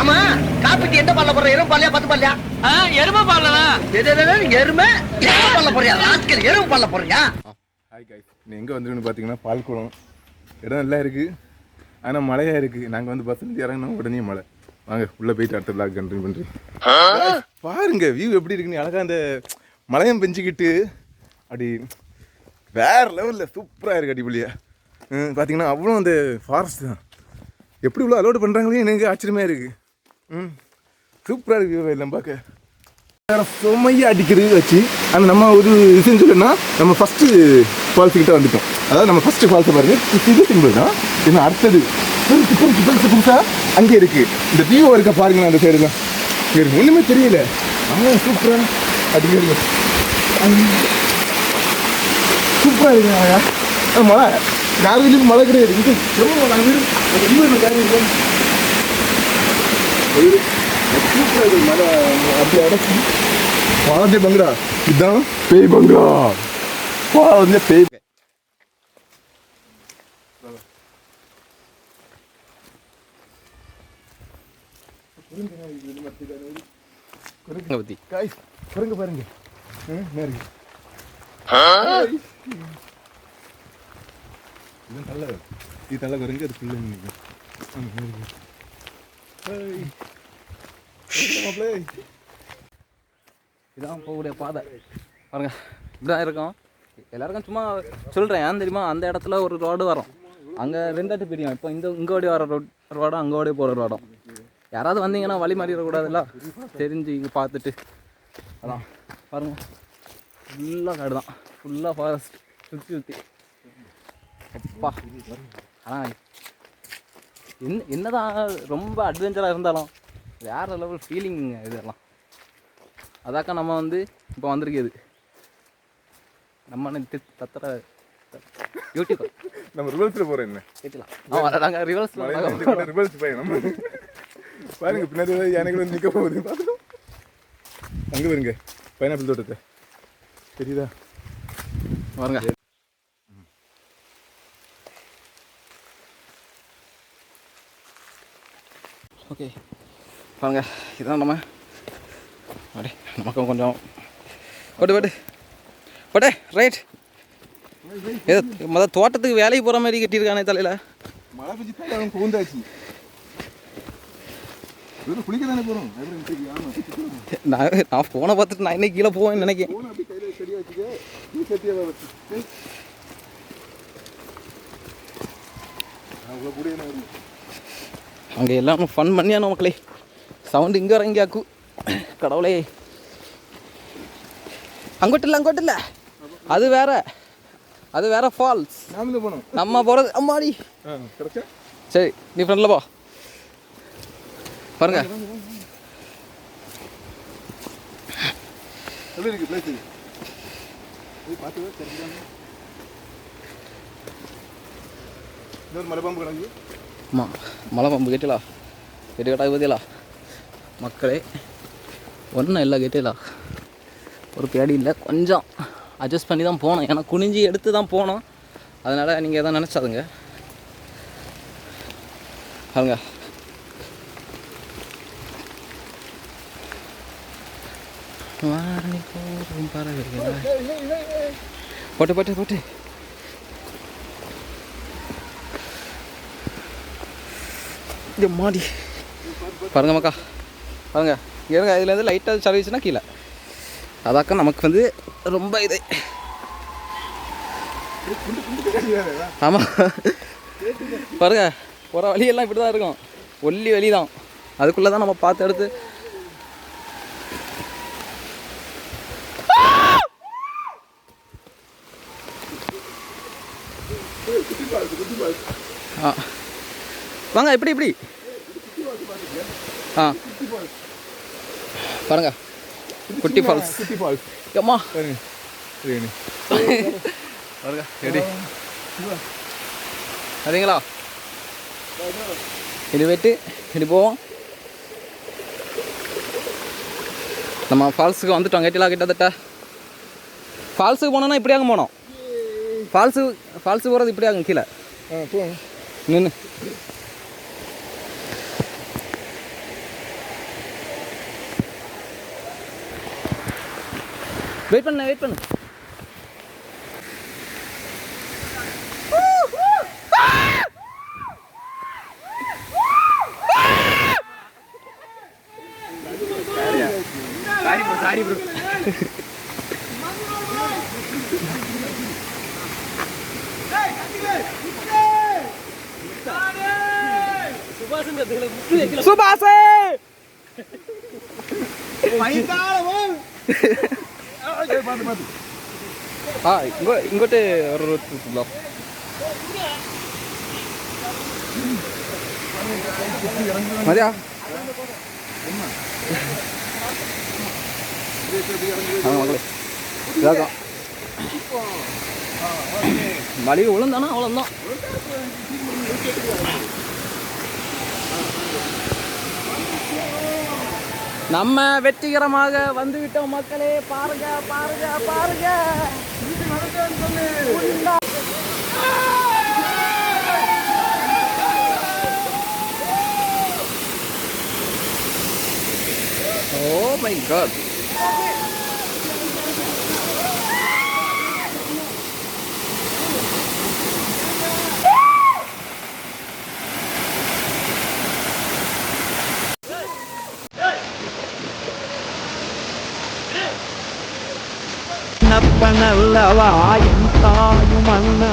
ஆமா காப்பிக்கு எந்த பால்ல போடுற? எறும்பு பால்லையா பத்து பால்லையா? எருமை பால்லதான் எது, எருமை எருமை பால்ல போறியா ராஸ்கல் எருமை பால்ல போறியா ஹாய் காய்ஸ் நீ எங்கே வந்துருக்குன்னு பார்த்தீங்கன்னா பால்குளம். இடம் நல்லா இருக்குது ஆனால் மழையாக இருக்குது நாங்கள் வந்து பஸ்ஸில் இறங்கினோம் உடனே மழை. வாங்க உள்ளே போயிட்டு அடுத்த பிளாக் கண்டினியூ பண்ணுறேன் பாருங்க வியூ எப்படி இருக்குன்னு. அழகாக அந்த மழையும் பெஞ்சிக்கிட்டு அப்படி வேற லெவலில் சூப்பராக இருக்குது அடிப்பொலியா பார்த்தீங்கன்னா அவ்வளோ அந்த ஃபாரஸ்ட் தான். எப்படி இவ்வளோ அலோடு பண்ணுறாங்களே எனக்கு ஆச்சரியமாக இருக்குது ம். சூப்பராக இருக்குது நம்ம எல்லாம் பார்க்க. வேற சுமையா அடிக்கிறது வச்சு ஆனால் நம்ம ஒரு விஷயம் சொல்லணும்னா நம்ம ஃபஸ்ட்டு ஃபால்ஸ் வந்துட்டோம். அதாவது நம்ம ஃபஸ்ட்டு ஃபால்ஸை பாருங்க இது சிம்பிள் தான். இன்னும் அடுத்தது? பெருசு பெருசு பெருசு புதுசாக அங்கே இருக்கு. இந்த வியூ இருக்க பாருங்களேன் அந்த சைடு தான் சரி இருக்கு. தெரியல. ஆனால் சூப்பரா. அடிக்கிறது சூப்பராக இருக்கு ஆயா. ஆனா மழை மழை கிடையாது. ரொம்ப வீடு. சூப்பராக இருக்கு மழை அப்படி அடைச்சி பங்களா இதுதான் பேய் பங்களா பா வந்து பேய். குரங்க பாருங்க. நல்ல இது நல்ல குரங்கு அது பிள்ளை இதான் போகக்கூடிய பாதை. பாருங்க. இப்படிதான் இருக்கும். எல்லாருக்கும் சும்மா சொல்கிறேன் ஏன் தெரியுமா? அந்த இடத்துல ஒரு ரோடு வரும். அங்கே ரெண்டாட்டு பிரியும். இப்போ இந்த இங்கே ஓடி வர ரோட் ரோடும் அங்கே ஓடி போகிற ரோடும் யாராவது வந்தீங்கன்னா வழி மாறிடக்கூடாதுல்ல தெரிஞ்சு இங்கே பார்த்துட்டு. அதான். பாருங்க. ஃபுல்லாக காடு தான். ஃபுல்லாக ஃபாரஸ்ட் சுற்றி சுற்றி அப்பா. ஆனால் என்ன என்னதான் ரொம்ப அட்வென்ச்சராக இருந்தாலும் வேற லெவல் ஃபீலிங் இதெல்லாம். அதாக்கா நம்ம வந்து இப்போ வந்திருக்குது நம்ம தத்துற யூடியூப். நம்ம ரிவல்ஸில் போகிறோம் என்ன? கேட்கலாம் ஆமாம் நாங்கள் ரிவர்ஸில் ரிவல்ஸ் பயணம் பாருங்க பின்னாடி யானைகள் நிற்க போகுது. அங்கே வருங்க பைனாப்பிள் தோட்டத்தை. தெரியுதா? பாருங்க. ஓகே பாருங்க இதான் நம்ம அப்படியே நமக்கும் கொஞ்சம் போட்டு போட்டு போட்டே ரைட் ஏதோ மொதல் தோட்டத்துக்கு வேலைக்கு போகிற மாதிரி கட்டியிருக்கானே தலையில் மழை பெஞ்சு தான் புகுந்தாச்சு நான் நான் ஃபோனை பார்த்துட்டு நான் இன்னைக்கு கீழே போவேன்னு நினைக்கிறேன் அப்படி அங்கே எல்லாம் ஃபன் பண்ணியானோ மக்களே? சவுண்டு இங்கே வர இங்கே ஆக்கு. கடவுளே. அங்கோட்டு இல்லை அங்கோட்டு இல்லை. அது வேற. அது வேற ஃபால்ஸ் நம்ம போகிறது அம்மாடி. சரி நீ ஃப்ரெண்டில் போ. பாருங்க. இன்னொரு மலைப்பாம்பு கிடக்கு. மா மலை பம்பு கேட்டலா கேட்டு கேட்டா பற்றியலா மக்களே ஒன்றும் இல்லை கேட்டலா ஒரு பேடி இல்லை கொஞ்சம் அட்ஜஸ்ட் பண்ணி தான் போனோம் ஏன்னா குனிஞ்சி எடுத்து தான் போனோம் அதனால் நீங்கள் எதாவது நினச்சாதுங்க. பாருங்க. பட்டு பாட்டு பறவைகளா. போட்டு. இது மாடி பாருங்க. மக்கா பாருங்க இருங்க இதுலேருந்து லைட்டாக சர்வீஸ்னால் கீழே. அதாக்கா நமக்கு வந்து ரொம்ப இது. ஆமாம் பாருங்க போகிற வழியெல்லாம் இப்படி தான் இருக்கும். ஒல்லி வழி தான் அதுக்குள்ளே தான் நம்ம பார்த்து எடுத்து. ஆ. வாங்க இப்படி இப்படி. ஆ. பாருங்க. குட்டி ஃபால்ஸ் குட்டி ஃபால்ஸ் அம்மா பாருங்க ரெடி சரிங்களா? இது வெட்டு இது போவோம். நம்ம ஃபால்ஸுக்கு வந்துட்டோம் கேட்டீங்களா கிட்டத்தட்ட. ஃபால்ஸுக்கு போனோம்னா இப்படியாங்க போனோம். ஃபால்ஸு ஃபால்ஸு போகிறது இப்படியாகும் கீழே. நின்று வெயிட் பண்ணு வெயிட் பண்ணு. சாரி ப்ரோ சாரி ப்ரோ சுபாஷே ആ ഇങ്ങോട്ട് ഓരോരുത്തല്ലോ മതിയാ? വളി ഉളുന്നാണ് അവളെന്നോ நம்ம வெற்றிகரமாக வந்துவிட்டோம் மக்களே. பாருங்க பாருங்க பாருங்க. ஓ மை காட் நப்பனல்லவா என் தாயும் அண்ணா